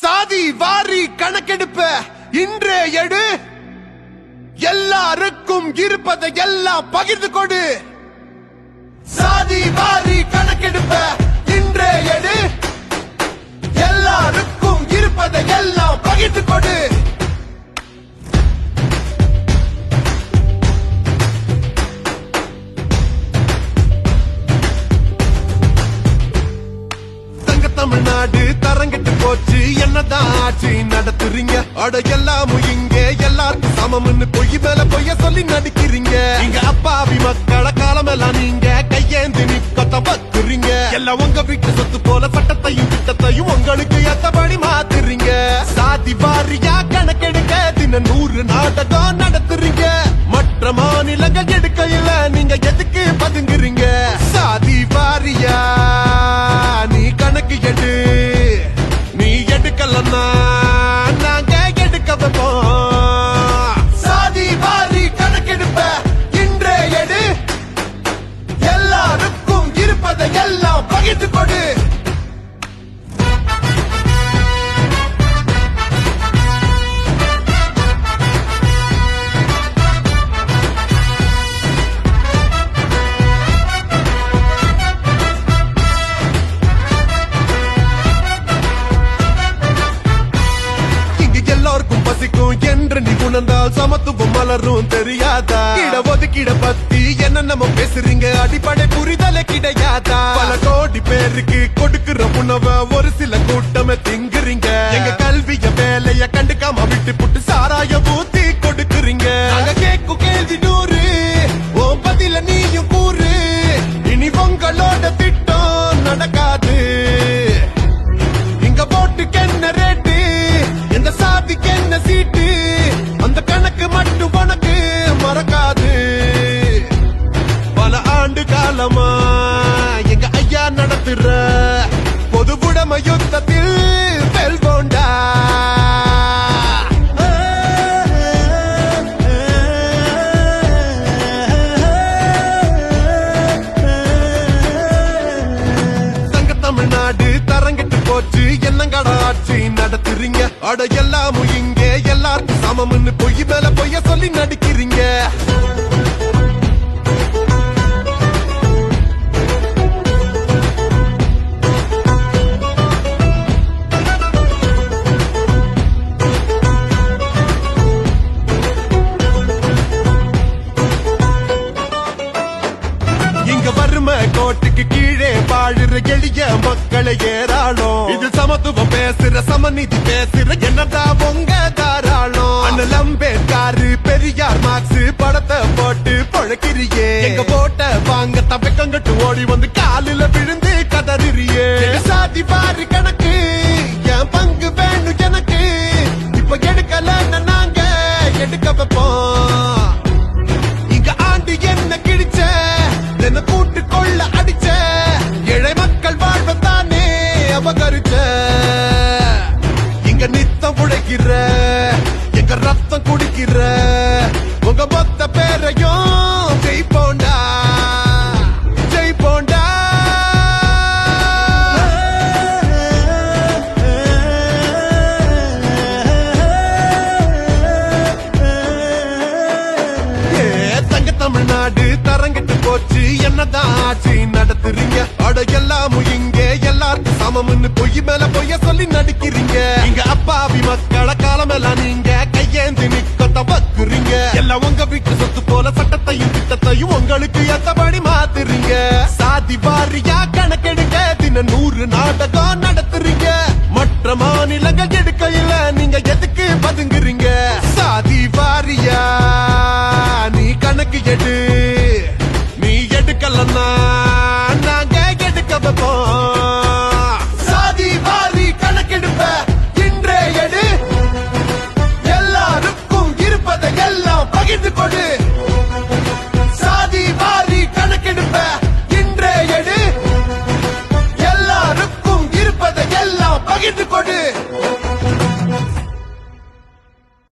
சாதி வாரி கணக்கெடுப்ப இன்றே எடு. எல்லாருக்கும் இருப்பதை எல்லாம் பகிர்ந்து கொடு. சாதி வாரி கணக்கெடுப்ப இன்றே எடு. எல்லாருக்கும் இருப்பதை எல்லாம் பகிர்ந்து கொடு. தமிழ்நாடு தரங்கிட்டு போச்சு. என்னதான் ஆட்சி நடத்துறீங்க? அட எல்லாமும் இங்க எல்லாருக்கும் சமம்னு பொய் மேல பொய்ய சொல்லி நடிக்கிறீங்க. இங்க அப்பாவி மக்கள காலமெல்லாம் நீங்க கையேந்தி நிக்கத்த பத்துறீங்க எல்லாம் உங்க வீட்டு சொத்து போல சட்டத்தையும் திட்டத்தையும் உங்களுக்கு ஏத்தபடி உணர்ந்தால் சமத்துவம் மலரும் தெரியாதா? இட ஒதுக்கிட பத்தி என்ன நம்ம பேசுறீங்க. அடிப்படை புரிதலே கிடையாதா? பல கோடி பேருக்கு கொடுக்கிற உணவை ஒரு சில கூட்டமே திங்குறீங்க. எங்க கல்விய வேலைய கண்டுக்காம விட்டு புட்டு சாராய அட எல்லாமும் இங்கே எல்லாருக்கும் சமம்னு பொய் மேல பொய்ய சொல்லி நடிக்கிறீங்க. கோட்டுக்கு கீழே வாழுற எளிய மக்களை ஏறாளம் இது சமத்துவம் பேசுற பேசுற என்னதான் உங்க தாராளம்? அண்ணல் அம்பேத்காரு பெரியார் மார்க்ஸ் படத்தை போட்டு பழக்கிறியே. எங்க போட்ட வாங்க தப்பக்கங்கட்டு ஓடி வந்து காலில விழுந்து கதறியே சாதி பாரு கணக்கு ரத்தம் குடிக்கிற உங்க மொத்த பேரையும் ஜெயிப்போண்டா ஜெயிப்போண்டா தங்க தமிழ்நாடு தரங்கிட்டு போச்சு. என்னதான் ஆட்சி நடத்துறீங்க? அட எல்லாமும் இங்கே எல்லாருக்கும் சமம்னு பொய் மேல பொய்ய சொல்லி நடிக்கிறீங்க. இங்க அப்பாவி மக்களை காலமெல்லாம் நீங்க கையேந்தி இல்ல உங்க வீட்டு சொத்து போல சட்டத்தையும் திட்டத்தையும் உங்களுக்கு எத்தபடி மாத்துறீங்க. சாதி வாரியா கணக்கெடுங்க தின நூறு நாடகம் நடத்துறீங்க. மற்ற மாநிலங்கள் எடுக்கையில நீங்க எதுக்கு பதுங்குறீங்க? சாதி வாரியா நீ கணக்கு எடு.